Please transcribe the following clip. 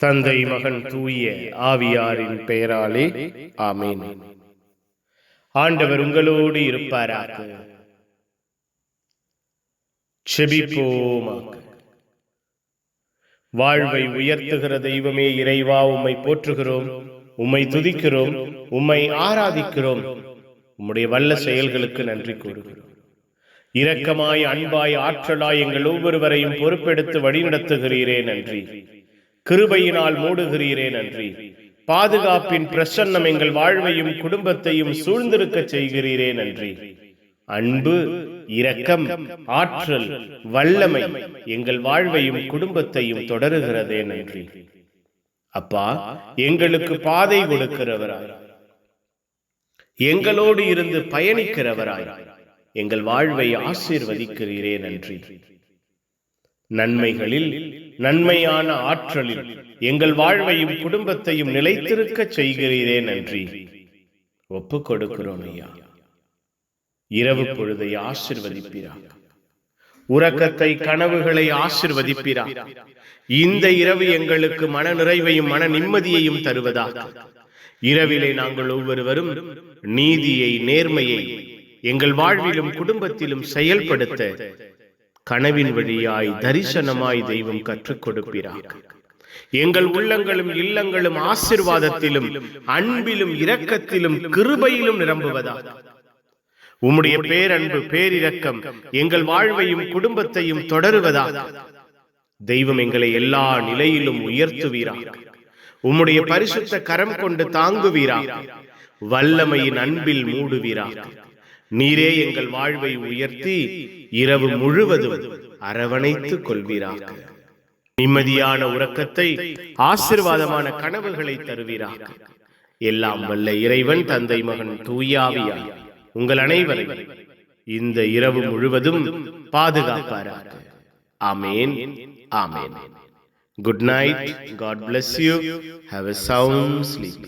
தந்தை மகன் தூய ஆவியாரின் பெயராலே ஆமேன். ஆண்டவர் உங்களோடு இருப்பாராக. செபிப்போமாக. வாழ்வை உயர்த்துகிற தெய்வமே இறைவா உம்மை போற்றுகிறோம் உம்மை துதிக்கிறோம் உம்மை ஆராதிக்கிறோம். உம்முடைய வல்ல செயல்களுக்கு நன்றி கூறுகிறோம். இரக்கமாய் அன்பாய் ஆற்றலாய் எங்கள் ஒவ்வொருவரையும் பொறுப்பெடுத்து வழிநடத்துகிறீரே நன்றி. கிருபையினால் மூடுகிறீரே நன்றி. பாதுகாப்பின் பிரசன்னம் எங்கள் வாழ்வையும் குடும்பத்தையும் சூழ்ந்திருக்க செய்கிறீரே நன்றி. அன்பு இரக்கம் ஆற்றல் வல்லமை எங்கள் வாழ்வையும் குடும்பத்தையும் தொடருகிறதே நன்றி. அப்பா எங்களுக்கு பாதை கொடுக்கிறவராய். எங்களோடு இருந்து பயணிக்கிறவராய். எங்கள் வாழ்வை ஆசீர்வதிக்கிறீரே நன்றி. நன்மைகளில் நன்மையான ஆற்றலில் எங்கள் வாழ்வையும் குடும்பத்தையும் நிலைத்திருக்க செய்கிறீரே நன்றி. ஒப்பு கொடுக்கிறோம் ஐயா. இரவு பொழுதை ஆசிர்வதிப்பீரா உறக்கத்தை கனவுகளை ஆசிர்வதிப்பீரா இந்த இரவு எங்களுக்கு மன நிறைவையும் மன நிம்மதியையும் தருவதாக. இரவிலே நாங்கள் ஒவ்வொருவரும் நீதியை நேர்மையை எங்கள் வாழ்விலும் குடும்பத்திலும் செயல்படுத்த கனவின் வழியாய் தரிசனமாய் தெய்வம் கற்றுக் கொடுப்பீராக எங்கள் உள்ளங்களும் இல்லங்களும் ஆசிர்வாதத்திலும் அன்பிலும் இரக்கத்திலும் கிருபையிலும் நிரம்புவதாக. உம்முடைய பேரன்பு பேரிரக்கம் எங்கள் வாழ்வையும் குடும்பத்தையும் தொடருவதாக. தெய்வம் எங்களை எல்லா நிலையிலும் உயர்த்துவீராக. உம்முடைய பரிசுத்த கரம் கொண்டு தாங்குவீராக. வல்லமையின் அன்பில் மூடுவீராக. நீரே எங்கள் வாழ்வை உயர்த்தி இரவு முழுவதும் அரவணைத்துக் கொள்வீராக. நிம்மதியான உறக்கத்தை ஆசிர்வாதமான கனவுகளை தருவீராக. எல்லாம் வல்ல இறைவன் தந்தை மகன் தூயாவியாய் உங்கள் அனைவரையும் இந்த இரவு முழுவதும் பாதுகாப்பாராக. Amen amen. Good night God bless you have a sound sleep